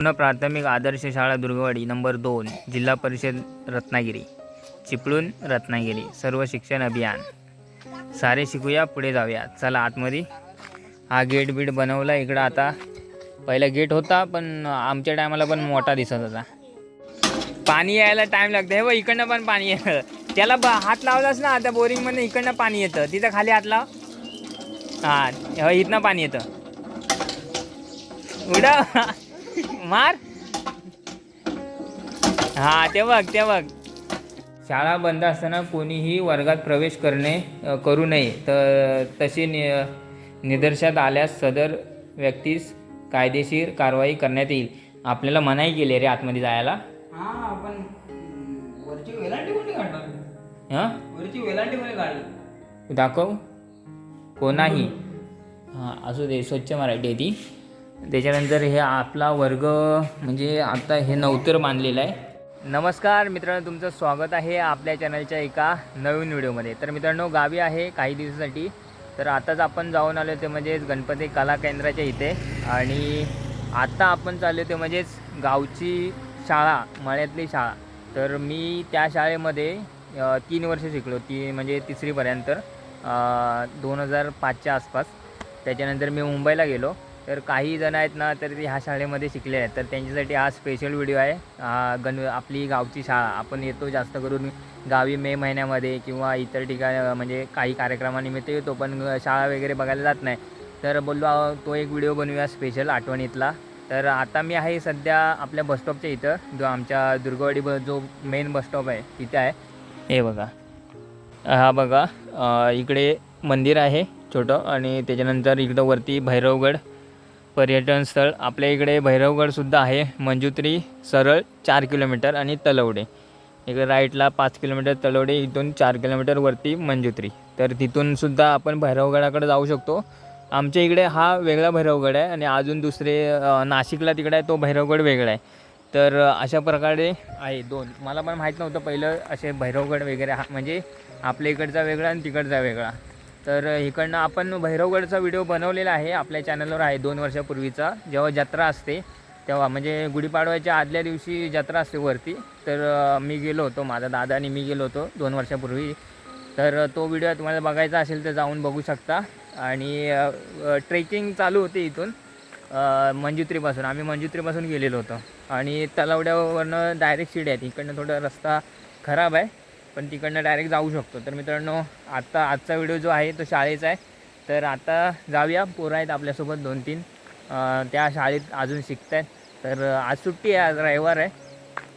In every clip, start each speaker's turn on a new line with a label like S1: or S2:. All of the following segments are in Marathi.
S1: पूर्ण प्राथमिक आदर्श शाळा दुर्गवाडी नंबर दोन जिल्हा परिषद रत्नागिरी. चिपळूण रत्नागिरी. सर्व शिक्षण अभियान. सारे शिकूया पुढे जाऊया. चला आतमध्ये. हा गेट बीट बनवला इकडं आता. पहिला गेट होता पण आमच्या टायमाला पण मोठा दिसत होता. पाणी यायला टाईम लागतो हे बघ इकडनं पण पाणी येतं. त्याला ब हात लावलास ना आता बोरिंगमध्ये इकडनं पाणी येतं. तिथं खाली हात लाव. हां इथनं पाणी येतं. उडा मार. हा ते बघ ते बघ. शाळा बंद असताना कोणीही वर्गात प्रवेश करणे करू नये. तर तशी नि निदर्शात आल्यास सदर व्यक्तीस कायदेशीर कारवाई करण्यात येईल. आपल्याला मनाई केली रे आतमध्ये जायला.
S2: हा
S1: हां? दाखव. कोणाही. हां असू दे स्वच्छ मराठी आहे ती. त्याच्यानंतर हे आपला वर्ग म्हणजे आता हे नवतर बांधलेलं आहे. नमस्कार मित्रांनो तुमचं स्वागत आहे आपल्या चॅनलच्या एका नवीन व्हिडिओमध्ये. तर मित्रांनो गावी आहे काही दिवसासाठी. तर आताच आपण जाऊन आलो ते म्हणजेच गणपती कला केंद्राच्या इथे. आणि आत्ता आपण चाललो ते म्हणजेच गावची शाळा मळ्यातली शाळा. तर मी त्या शाळेमध्ये तीन वर्ष शिकलो ती म्हणजे तिसरीपर्यंत दोन हजार पाचच्या आसपास. त्याच्यानंतर मी मुंबईला गेलो. तर काही जण आहेत ना तर ते ह्या शाळेमध्ये शिकले आहेत. तर त्यांच्यासाठी हा स्पेशल व्हिडिओ आहे. गण आपली गावची शाळा. आपण येतो जास्त करून गावी मे महिन्यामध्ये किंवा इतर ठिकाणी म्हणजे काही कार्यक्रमानिमित्त येतो पण शाळा वगैरे बघायला जात नाही. तर बोललो तो एक व्हिडिओ बनवूया स्पेशल आठवणीतला. तर आता मी आहे सध्या आपल्या बसस्टॉपच्या इथं. जो आमच्या दुर्गवाडी ब जो मेन बसस्टॉप आहे तिथे आहे. हे बघा. हा बघा. इकडे मंदिर आहे छोटं. आणि त्याच्यानंतर इकडं वरती भैरवगड. पर्यटन स्थळ. आपल्या इकडे भैरवगडसुद्धा आहे. मंजुत्री सरळ चार किलोमीटर आणि तलवडे. इकडे राईटला पाच किलोमीटर तलवडे इथून चार किलोमीटरवरती मंजुत्री. तर तिथूनसुद्धा आपण भैरवगडाकडे जाऊ शकतो. आमच्या इकडे हा वेगळा भैरवगड आहे आणि अजून दुसरे नाशिकला तिकडे आहे तो भैरवगड वेगळा आहे. तर अशा प्रकारे आहे दोन. मला पण माहीत नव्हतं पहिलं असे भैरवगड वगैरे हा म्हणजे आपल्या इकडचा वेगळा आणि तिकडचा वेगळा. तर इकडनं आपण भैरवगडचा व्हिडिओ बनवलेला आहे. आपल्या चॅनलवर आहे दोन वर्षापूर्वीचा. जेव्हा जत्रा असते तेव्हा म्हणजे गुढीपाडव्याच्या आदल्या दिवशी जत्रा असते वरती. तर मी गेलो होतो माझा दादा आणि मी गेलो होतो दोन वर्षापूर्वी. तर तो व्हिडिओ तुम्हाला बघायचा असेल तर जाऊन बघू शकता. आणि ट्रेकिंग चालू होते इथून मंजुत्रीपासून. आम्ही मंजुत्रीपासून गेलेलो होतो. आणि तलावड्यावरनं डायरेक्ट शिडी आहेत. इकडनं थोडा रस्ता खराब आहे. पण तिकडनं डायरेक्ट जाऊ शकतो. तर मित्रांनो आत्ता आजचा व्हिडिओ जो आहे तो शाळेचा आहे. तर आता जाऊया. पोरं आहेत आपल्यासोबत दोन तीन त्या शाळेत अजून शिकत आहेत तर आज सुट्टी आहे आज रविवार आहे.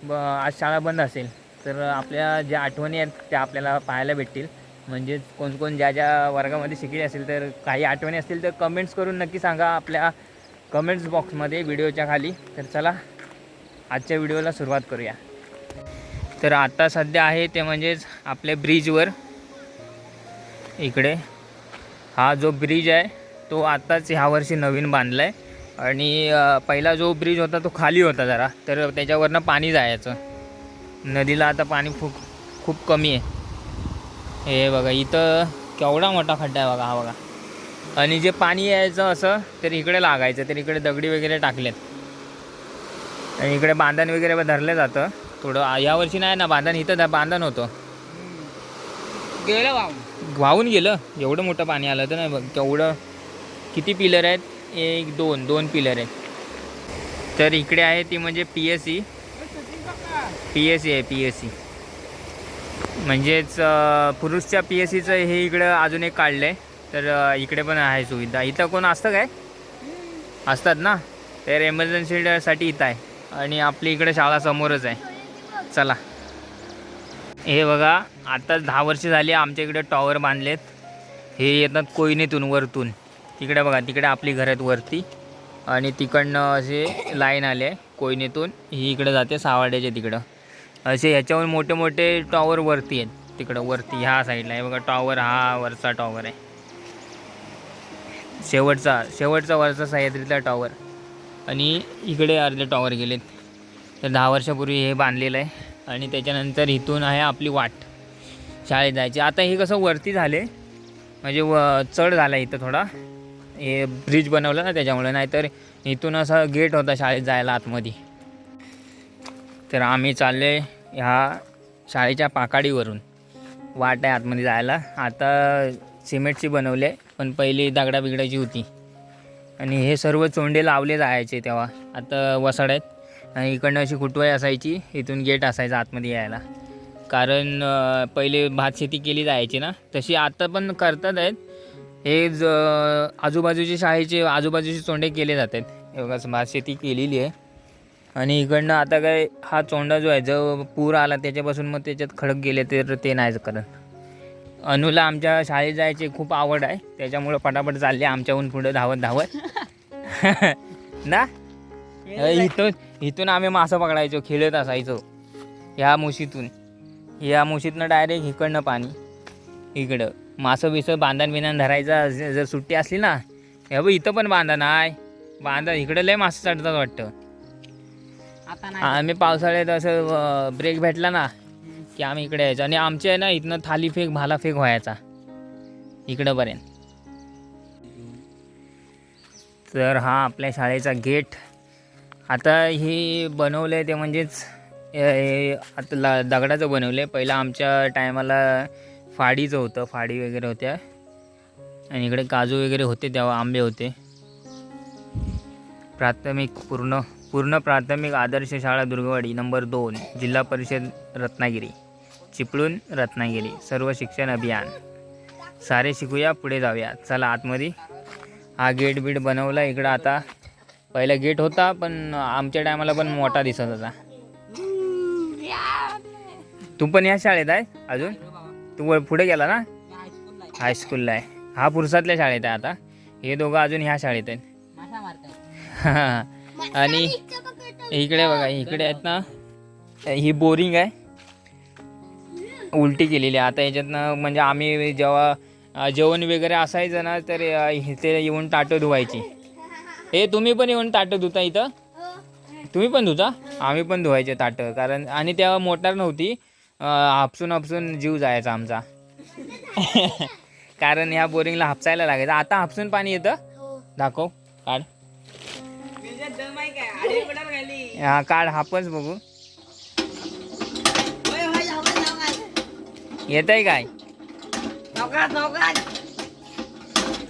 S1: ब आज शाळा बंद असेल. तर आपल्या ज्या आठवणी आहेत त्या आपल्याला पाहायला भेटतील. म्हणजेच कोण कोण ज्या ज्या वर्गामध्ये शिकले असेल तर काही आठवणी असतील तर कमेंट्स करून नक्की सांगा आपल्या कमेंट्स बॉक्समध्ये व्हिडिओच्या खाली. तर चला आजच्या व्हिडिओला सुरुवात करूया. तर आता सध्या आहे ते म्हणजेच आपल्या ब्रिजवर. इकडे. हा जो ब्रिज आहे तो आत्ताच ह्या वर्षी नवीन बांधला आहे आणि पहिला जो ब्रिज होता तो खाली होता जरा. तर त्याच्यावरनं पाणी जायचं. नदीला आता पाणी खूप खूप कमी आहे. हे बघा इथं केवढा मोठा खड्डा आहे बघा हा बघा. आणि जे पाणी यायचं असं तर इकडे लागायचं. तर इकडे दगडी वगैरे टाकलेत. आणि इकडे बांधण वगैरे धरलं जातं. थोडं यावर्षी नाही ना बांधण इथं बांधण होतं.
S2: गेलं वाहून.
S1: वाहून गेलं. एवढं मोठं पाणी आलं तर नाही बघ केवढं. किती पिलर आहेत? एक दोन दोन पिलर आहेत. तर इकडे आहे ती म्हणजे P S C. P S C आहे पी एस सी. म्हणजेच पुरुषच्या पी एस सीचं हे इकडं अजून एक काढलं आहे तर इकडे पण आहे सुविधा. इथं कोण असतं काय? असतात ना? तर एमर्जन्सीसाठी इथं आहे. आणि आपली इकडे शाळा समोरच आहे. चला. हे बघा आत्ताच दहा वर्ष झाली आमच्या इकडे टॉवर बांधलेत. हे येतात कोयनेतून वरतून. तिकडे बघा तिकडे आपली घर आहेत वरती. आणि तिकडनं असे लाईन आले कोयनेतून. ही इकडे जाते सावाड्याच्या तिकडं. असे ह्याच्यावर मोठे मोठे टॉवर वरती आहेत. तिकडं वरती ह्या साईडला हे बघा टॉवर हा वरचा टॉवर आहे. शेवटचा शेवटचा वरचा सह्याद्रीतला टॉवर आणि इकडे अर्धे टॉवर गेलेत. तर दहा वर्षापूर्वी हे बांधलेलं आहे आणि त्याच्यानंतर इथून आहे आपली वाट. शाळेत जायची. आता हे कसं वरती झाले म्हणजे व चढ झाला इथं थोडा. हे ब्रिज बनवलं ना त्याच्यामुळे नाहीतर इथून असा गेट होता शाळेत जायला आतमध्ये. तर आम्ही चालले ह्या शाळेच्या पाकाडीवरून. वाट आहे आतमध्ये जायला. आता सिमेंटची बनवले पण पहिली दगडा बिगडाची होती. आणि हे सर्व चोंडे लावले जायचे तेव्हा. आता वसाड आहेत आणि इकडनं अशी कुटवाई असायची? इथून गेट असायचा आतमध्ये यायला. कारण पहिले भात शेती केली जायची ना. तशी आता पण करतात आहेत. हे ज आजूबाजूचे शाळेचे आजूबाजूचे चोंडे केले जातात. एवढा भात शेती केलेली आहे. आणि इकडनं आता काय हा चोंडा जो आहे जो पूर आला त्याच्यापासून मग त्याच्यात खडक गेले तर ते नाही करत. अनुला आमच्या शाळेत जायची खूप आवड आहे. त्याच्यामुळं पटापट चालली आमच्याहून पुढे धावत धावत ना? इथून इथून आम्ही मासं पकडायचो खेळत असायचो. ह्या मुशीतून. ह्या मुशीतनं डायरेक्ट इकडनं पाणी. इकडं. मासं बिसं बांधण बिंधण धरायचा जर सुट्टी असली ना हे बघ इथं पण बांधा नाही बांधा इकडं लय मासं चढतात वाटतं. आम्ही पावसाळ्यात असं ब्रेक भेटला ना की आम्ही इकडे यायचो. आणि आमच्या आहे ना इथनं थाली फेक भाला फेक व्हायचा. इकडंपर्यंत तर हा आपल्या शाळेचा गेट आता हे बनवलं आहे ते म्हणजेच आता ला दगडाचं बनवलं आहे पहिलं आमच्या टायमाला फाडीचं होतं फाडी वगैरे होत्या. आणि इकडे काजू वगैरे होते तेव्हा आंबे होते. प्राथमिक पूर्ण पूर्ण प्राथमिक आदर्श शाळा दुर्गवाडी नंबर दोन जिल्हा परिषद रत्नागिरी. चिपळूण रत्नागिरी. सर्व शिक्षण अभियान. सारे शिकूया पुढे जाऊया. चला आतमध्ये. हा गेट बीट बनवला इकडं आता पहिला गेट होता पण आमच्या टायमाला पण मोठा दिसत होता. तू पण या शाळेत आहे अजून? तू पुढे गेला ना? हायस्कूलला आहे. हा पुरुषातल्या शाळेत आहे आता. हे दोघं अजून ह्या शाळेत आहेत. आणि इकडे बघा इकडे आहेत ना ही बोरिंग आहे. उलटी केलेली आहे. आता याच्यातनं म्हणजे आम्ही जेव्हा जेवण वगैरे असायचं ना तर अ, इथे येऊन ताटं धुवायची. हे तुम्ही पण येऊन ताटं धुता इथं? तुम्ही पण धुता? आम्ही पण धुवायचे ताटं कारण आणि तेव्हा मोटार नव्हती. हापसून हापसून जीव जायचा आमचा. कारण ह्या बोरिंगला हापसायला लागायचं. आता हापसून पाणी येतं? दाखव. काढ. हा काढ हापच बघू. येत आहे काय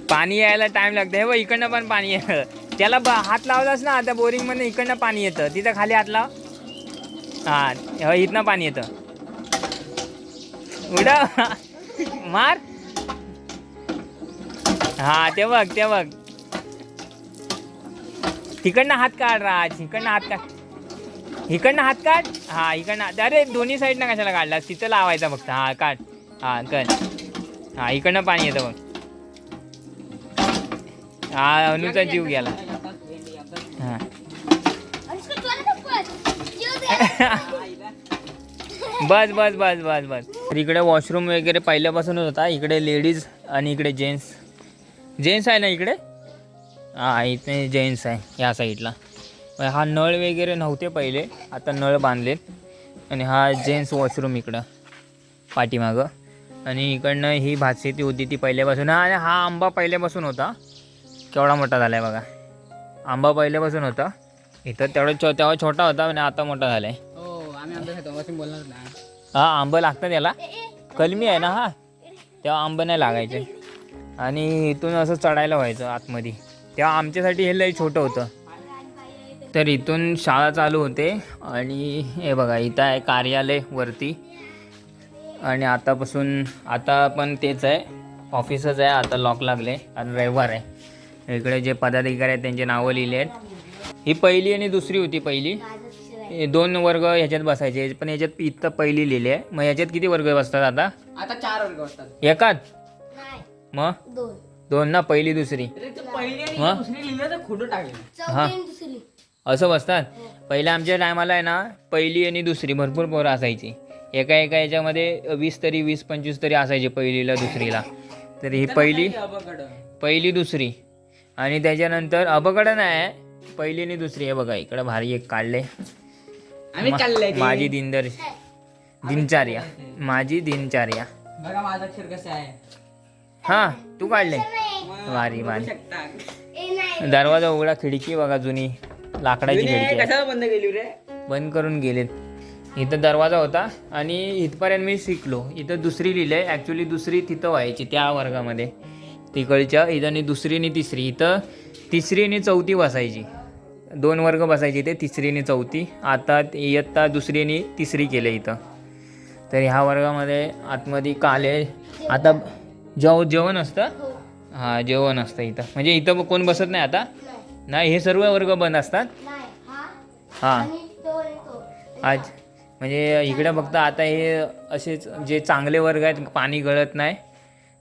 S1: पाणी यायला टाइम लागतं हे बघ इकडनं पण पाणी येतं त्याला ब हात लावलास ना आता बोरिंगमध्ये इकडनं पाणी येतं. तिथं खाली हात लाव. हा इथनं पाणी येतं. उडा मार. हा ते बघ ते बघ. तिकडनं हात काढ राज. इकडनं हात काढ. इकडनं हात काढ. हा इकडनं अरे दोन्ही साईडनं कशाला काढला तिथं लावायचा फक्त. हा काढ. हा कर. हा इकडनं पाणी येतं बघ. हा अनुचा जीव गेला हा बस बस बस बस बस. तर इकडे वॉशरूम वगैरे पहिल्यापासूनच होता. इकडे लेडीज आणि इकडे जेंट्स जेंट्स आहे ना इकडे? हा इथे जेंट्स आहे ह्या साईडला पण हा नळ वगैरे नव्हते पहिले. आता नळ बांधलेत. आणि हा जेंट्स वॉशरूम इकडं पाठीमागं. आणि इकडनं ही भातशेती होती ती पहिल्यापासून. आणि हा आंबा पहिल्यापासून होता. केवढा मोठा झाला आहे बघा. आंबा पहिल्यापासून होता. इथं तेवढा छो तेव्हा छोटा होता आणि आता मोठा झाला आहे
S2: हो आम्ही आमच्या तेव्हापासून बोलणार ना.
S1: हा आंबं लागतं त्याला कलमी आहे ना हा? तेव्हा आंबं नाही लागायचे. आणि इथून असं चढायला व्हायचं आतमध्ये. तेव्हा आमच्यासाठी हे लय छोटं होतं. तर इथून शाळा चालू होते आणि हे बघा इथं आहे कार्यालय वरती. आणि आतापासून आता पण तेच आहे. ऑफिसच आहे आता लॉक लागले. आणि रविवार आहे. इकडे जे पदाधिकारी आहेत त्यांचे नावं लिहिले आहेत ही पहिली आणि दुसरी होती पहिली. हे दोन वर्ग ह्याच्यात बसायचे पण ह्याच्यात इथं पहिली लिहिली आहे. मग ह्याच्यात किती वर्ग बसतात आता?
S2: आता चार वर्ग असतात
S1: एकात? मग?
S3: दोन.
S1: दोन ना पहिली दुसरी.
S2: अरे तू पहिली आणि
S1: मग?
S2: दुसरी लिहिलं तर खोटं टाकलं.
S1: हा.
S3: चौथी आणि दुसरी.
S1: असं बसतात? पहिल्या आमच्या टायमाला आहे ना पहिली आणि दुसरी भरपूर पोरं असायची. एका एका याच्यामध्ये वीस तरी वीस पंचवीस तरी असायचे पहिलीला दुसरीला. तर ही पहिली पहिली दुसरी. आणि त्याच्यानंतर अबकड नाही पहिली आणि दुसरी आहे बघा इकडं भारी एक काढले.
S2: आम्ही ते.
S1: माझी दिनदर दिनचर्या. माझी दिनचर्या.
S2: बघा माझं अक्षर कसं आहे.
S1: हा तू काढले भारी, भारी.
S2: शकता.
S3: ए नाही.
S1: दरवाजा उघडा खिडकी बघा जुनी लाकडाची खिडकी आहे.
S2: कशाला बंद केली रे?
S1: बंद करून गेलेत. इथं दरवाजा होता आणि इथपर्यंत मी शिकलो. इथं दुसरी लिहिलं आहे ॲक्च्युली दुसरी तिथं व्हायची त्या वर्गामध्ये. तिकडच्या इथं आणि दुसरी आणि तिसरी. इथं तिसरी आणि चौथी बसायची. दोन वर्ग बसायचे ते तिसरी आणि चौथी. आता इयत्ता दुसरी आणि तिसरी केलं इथं. तर ह्या वर्गामध्ये आतमध्ये काले आता जेव जेवण असतं? हां. जेवण असतं इथं. म्हणजे इथं कोण बसत नाही आता? नाही. हे सर्व वर्ग बंद असतात? हां. आज म्हणजे इकडे फक्त आता हे असेच जे चांगले वर्ग आहेत पाणी गळत नाही.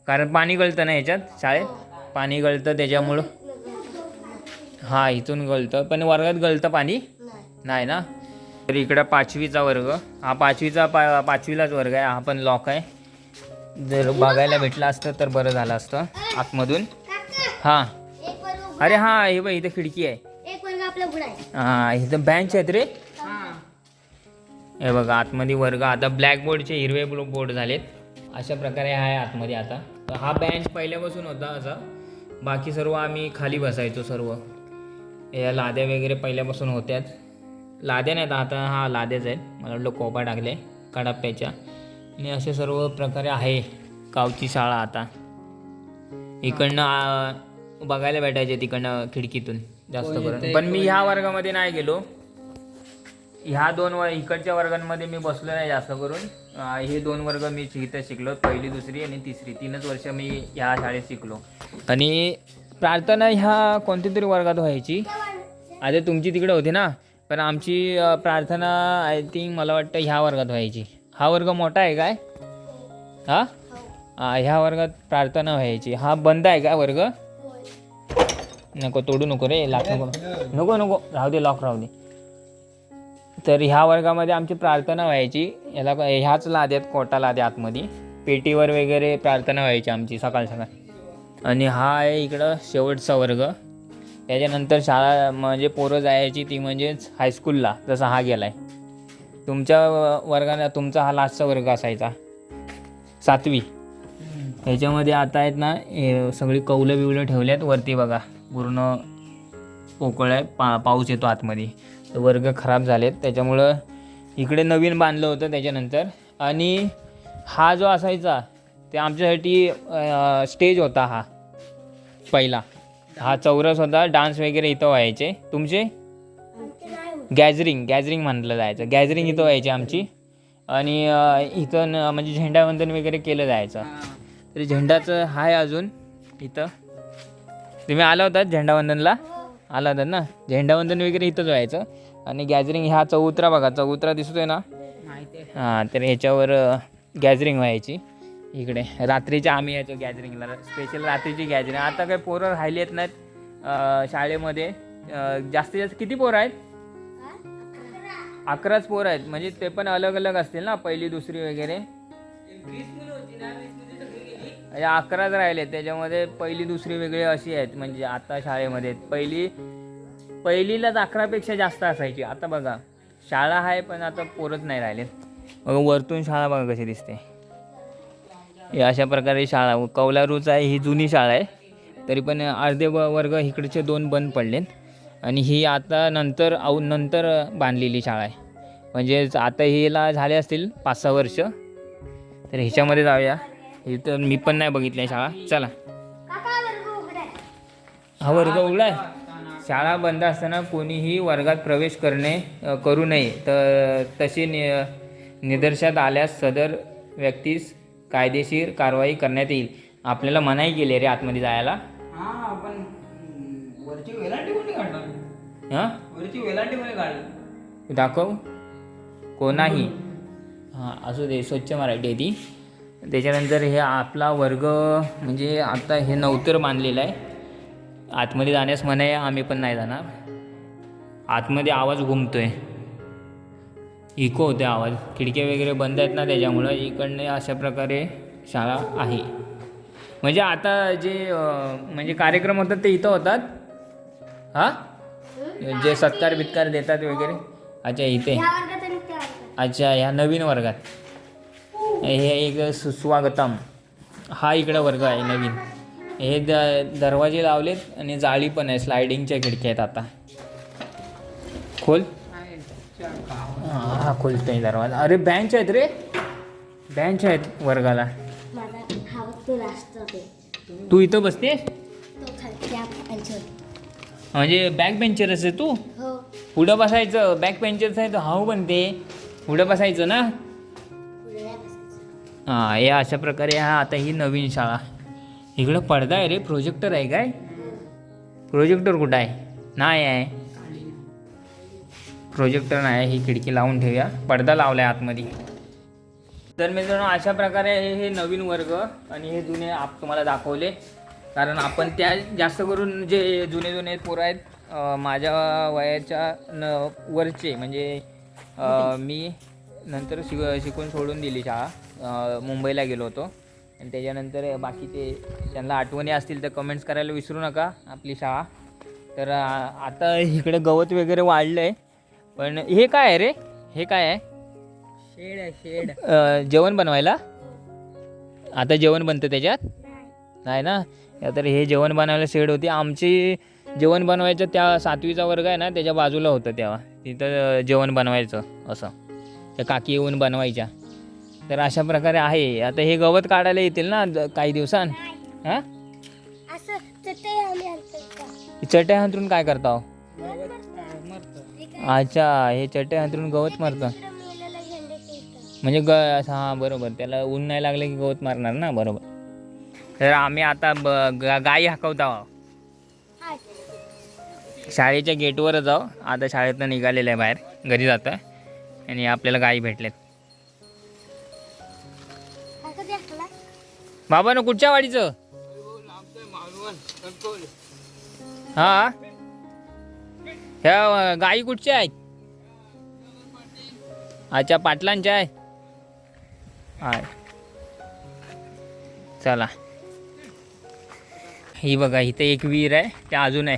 S1: कारण पाणी गळतं ना ह्याच्यात शाळेत? पाणी गळतं त्याच्यामुळं? हां इथून गळतं. पण वर्गात गळतं पाणी? नाही. ना? तर इकडं पाचवीचा वर्ग. हा पाचवीचा पा पाचवीलाच वर्ग आहे. हा पण लॉक आहे. जर बघायला भेटला असतं तर बरं झालं असतं. आतमधून. हां. अरे हां हे बघ इथं खिडकी आहे. हां इथं बेंच आहेत रे. हे. बघा आतमध्ये वर्ग. आता ब्लॅक बोर्डचे हिरवे बोर्ड झालेत. अशा प्रकारे आहे आतमध्ये आता. तर हा बेंच पहिल्यापासून होता असा. बाकी सर्व आम्ही खाली बसायचो सर्व. या लाद्या वगैरे पहिल्यापासून होत्याच. लाद्या नाहीत आता हा लाद्याच आहेत. मला वाटलं कोपा टाकले कडाप्याच्या आणि असे सर्व प्रकारे आहे गावची शाळा आता. इकडनं बघायला भेटायचे तिकडनं खिडकीतून जास्त करून. पण मी ह्या वर्गामध्ये नाही गेलो. ह्या दोन व इकडच्या वर्गांमध्ये मी बसलो नाही जास्त करून. हे दोन वर्ग मी इथं शिकलो पहिली दुसरी आणि तिसरी. तीनच वर्ष मी ह्या शाळेत शिकलो. आणि प्रार्थना ह्या कोणत्या तरी वर्गात व्हायची? आता तुमची तिकडे होती ना? पण आमची प्रार्थना आय थिंक मला वाटतं ह्या वर्गात व्हायची. हा वर्ग मोठा आहे काय? हा? हा, ह्या वर्गात प्रार्थना व्हायची. हा बंद आहे का वर्ग? नको तोडू नको रे लॉक नको. नको नको. राहू दे लॉक राहू दे. तर ह्या वर्गामध्ये आमची प्रार्थना व्हायची. याला ह्याच लाद्यात कोटा लाद्या आतमध्ये. पेटीवर वगैरे प्रार्थना व्हायची आमची सकाळ सकाळ. आणि हा आहे इकडं शेवटचा वर्ग. त्याच्यानंतर शाळा म्हणजे पोरं जायची ती म्हणजेच हायस्कूलला जसा हा गेला आहे तुमच्या व- वर्गाने तुमचा हा लास्टचा वर्ग असायचा. सातवी. ह्याच्यामध्ये आता आहेत ना सगळी कौलं बिवलं ठेवल्यात. वरती बघा पूर्ण पोकळ आहे. पा पाऊस येतो आतमध्ये. वर्ग खराब झालेत. त्याच्यामुळं इकडे नवीन बांधलं होतं त्याच्यानंतर. आणि हा जो असायचा ते आमच्यासाठी स्टेज होता हा. पहिला. हा चौरस होता डान्स वगैरे इथं व्हायचे. तुमचे? गॅदरिंग गॅदरिंग म्हटलं जायचं. गॅदरिंग इथं व्हायची आमची. आणि इथं न- म्हणजे झेंडावंदन वगैरे केलं जायचं. तरी झेंडाचं आहे अजून इथं. तुम्ही आला होतात झेंडावंदनला? आला होतात ना? झेंडावंदन वगैरे इथंच व्हायचं. आणि गॅदरिंग ह्या चौत्रा बघा चौत्रा दिसतोय ना? हां तर ह्याच्यावर गॅदरिंग व्हायची. इकडे रात्रीचे आम्ही यायचो गॅदरिंगला स्पेशल रात्रीची गॅदरिंग आता काही पोरं राहिली आहेत नाहीत शाळेमध्ये. जास्तीत जास्त किती पोरं आहेत? अकराच पोरं आहेत. म्हणजे ते पण अलग अलग असतील ना पहिली दुसरी वगैरे? अकराच राहिले त्याच्यामध्ये पहिली दुसरी वेगळी अशी आहेत. म्हणजे आता शाळेमध्ये पहिली पहिलीलाच अकरापेक्षा जास्त असायची. आता बघा शाळा आहे पण आता पोरच नाही राहिले बघा वरतून शाळा बघा कशी दिसते. हे अशा प्रकारे शाळा कौलारूच आहे ही जुनी शाळा आहे. तरी पण अर्धे व- वर्ग इकडचे दोन बंद पडलेत. आणि ही आता नंतर औ नंतर बांधलेली शाळा आहे. म्हणजेच आता हिला झाले असतील पाच सहा वर्ष. तर ह्याच्यामध्ये जाऊया. हे तर मी पण नाही बघितलं शाळा. चला. हा वर्ग उघडा आहे शाळा बंद असताना कोणीही वर्गात प्रवेश करणे करू नये. तर तशी नि निदर्शात आल्यास सदर व्यक्तीस कायदेशीर कारवाई करण्यात येईल. आपल्याला मनाई केली रे आतमध्ये जायला.
S2: हा
S1: हां? दाखव. कोणाही. हां असू दे स्वच्छ मराठी आहे ती. त्याच्यानंतर हे आपला वर्ग म्हणजे आता हे नवतर बांधलेलं आहे. आतमध्ये जाण्यास आहे आम्ही पण नाही जाणार. आतमध्ये आवाज घुमतोय. इको होते आवाज. खिडक्या वगैरे बंद आहेत ना त्याच्यामुळं इकडनं अशा प्रकारे शाळा आहे. म्हणजे आता जे म्हणजे कार्यक्रम होतात ते इथं होतात? हां? जे सत्कार बित्कार देतात वगैरे? अच्छा इथे. अच्छा ह्या नवीन वर्गात. हे एक सु- स्वागतम हा इकडं वर्ग आहे नवीन. हे द दरवाजे लावलेत आणि जाळी पण आहे स्लायडिंगच्या खिडक्या आहेत आता. खोल? हा खोलतोय दरवाजा. अरे बेंच आहेत रे. बेंच आहेत वर्गाला.
S3: हा तो
S1: इथं बसते म्हणजे बॅक बेंचर असे तू?
S3: हो.
S1: पुढं बसायचं बॅक बेंचरचं आहे तर हाऊ पण ते पुढं बसायचं ना? हां हे अशा प्रकारे हा आता ही नवीन शाळा. इकडं पडदा आहे रे प्रोजेक्टर आहे काय? प्रोजेक्टर कुठं आहे? नाही आहे. प्रोजेक्टर नाही आहे ही खिडकी लावून ठेवूया. पडदा लावला आहे आतमध्ये. तर मित्रांनो अशा प्रकारे हे हे नवीन वर्ग आणि हे जुने आप तुम्हाला दाखवले. कारण आपण त्या जास्त करून जे जुने जुने पोरं आहेत माझ्या वयाच्या न वरचे म्हणजे मी नंतर शिक शिकून सोडून दिली शाळा मुंबईला गेलो होतो. आणि त्याच्यानंतर बाकीचे त्यांना आठवणी असतील तर कमेंट्स करायला विसरू नका आपली शाळा. तर आता इकडे गवत वगैरे वाढलं आहे पण हे काय आहे रे? हे काय आहे?
S2: शेड आहे शेड.
S1: जेवण बनवायला? आता जेवण बनतं त्याच्यात?
S3: नाही.
S1: ना? या तर हे जेवण बनवायला शेड होती. आमची जेवण बनवायचं त्या सातवीचा वर्ग आहे ना त्याच्या बाजूला होतं तेव्हा. तिथं जेवण बनवायचं असं. त्या काकी येऊन बनवायच्या. तर अशा प्रकारे आहे. आता हे गवत काढायला येतील ना काही दिवसां हां?
S3: चटई
S1: हातरून काय करता? अच्छा हे चटई हातरून गवत मारतं. म्हणजे ग असं हां बरोबर. त्याला ऊन नाही लागलं की गवत मारणार ना बरोबर. तर आम्ही आता गाई हाकवत. शाळेच्या गेटवर जाऊ आता शाळेतनं निघालेलं आहे बाहेर. घरी जातं आणि आपल्याला गाई भेटलेत. बाबा ना कुठच्या वाडीचं? हा? ह्या गाई कुठच्या आहेत? अच्छा पाटलांच्या आहे हाय. चला. ही बघा इथे एक विहीर आहे त्या अजून आहे.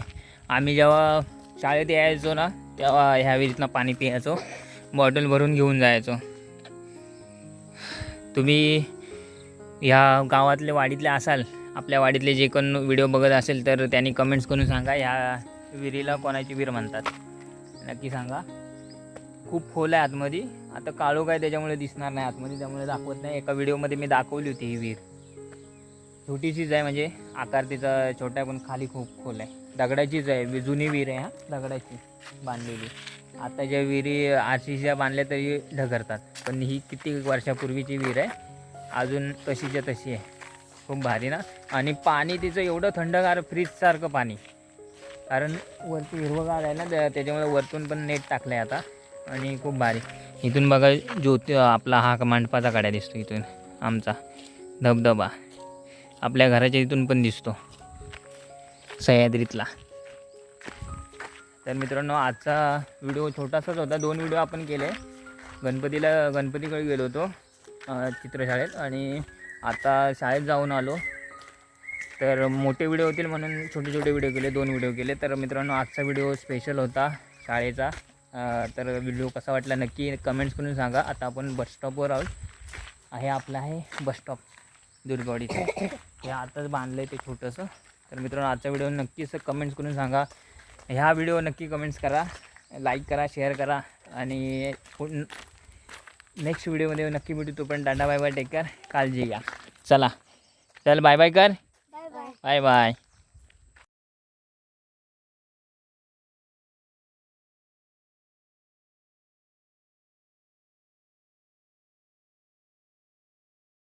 S1: आम्ही जेव्हा शाळेत यायचो ना तेव्हा ह्या विहिरीतनं पाणी पियायचो बॉटल भरून घेऊन जायचो. तुम्ही ह्या गावातले वाडीतले असाल आपल्या वाडीतले जे कोण व्हिडिओ बघत असेल तर त्यांनी कमेंट्स करून सांगा. ह्या विहिरीला कोणाची विहीर म्हणतात? नक्की सांगा. खूप खोल आहे आतमध्ये. आता काळो काय त्याच्यामुळे दिसणार नाही आतमध्ये. त्यामुळे दाखवत नाही. एका व्हिडिओमध्ये मी दाखवली होती ही विहीर. छोटीशीच आहे म्हणजे आकार तिचा छोटा आहे पण खाली खूप खोल आहे. दगडाचीच आहे जुनी विहीर आहे हा. दगडाची बांधलेली. आता ज्या विहिरी आरसीच्या बांधल्या तरी ढगरतात. पण ही किती वर्षापूर्वीची विहीर आहे? अजून तशीच्या तशी आहे. खूप भारी ना? आणि पाणी तिचं एवढं थंडगार फ्रीजसारखं पाणी. कारण वरती हिरवगार आहे ना त्याच्यामुळे वरतून पण नेट टाकलं आहे आता. आणि खूप भारी. इथून बघा ज्योती आपला हा मांडपाचा काड्या दिसतो इथून. आमचा. धबधबा. आपल्या घराच्या इथून पण दिसतो. सह्याद्रीतला. तर मित्रांनो आजचा व्हिडिओ छोटासाच होता. दोन व्हिडिओ आपण केले. गणपतीला गणपतीकडे गेलो होतो. चित्रशाळेत आणि आता शाळेत जाऊन आलो. तर मोठे व्हिडिओ होतील म्हणून छोटे छोटे व्हिडिओ केले दोन व्हिडिओ केले. तर मित्रांनो आजचा व्हिडिओ स्पेशल होता शाळेचा. तर व्हिडिओ कसा वाटला नक्की कमेंट्स करून सांगा. आता आपण बसस्टॉपवर आहोत. आहे आपलं आहे बसस्टॉप दुर्गवाडीचं. हे आताच बांधलं आहे ते छोटंसं. तर मित्रांनो आजचा व्हिडिओ नक्कीच कमेंट्स करून सांगा. ह्या व्हिडिओ नक्की कमेंट्स करा. लाईक करा शेअर करा. आणि नेक्स्ट व्हिडिओमध्ये नक्की भेटू. तो पण टाटा बाय बाय टेक केअर काळजी घ्या. चला. चल बाय बाय कर. Bye bye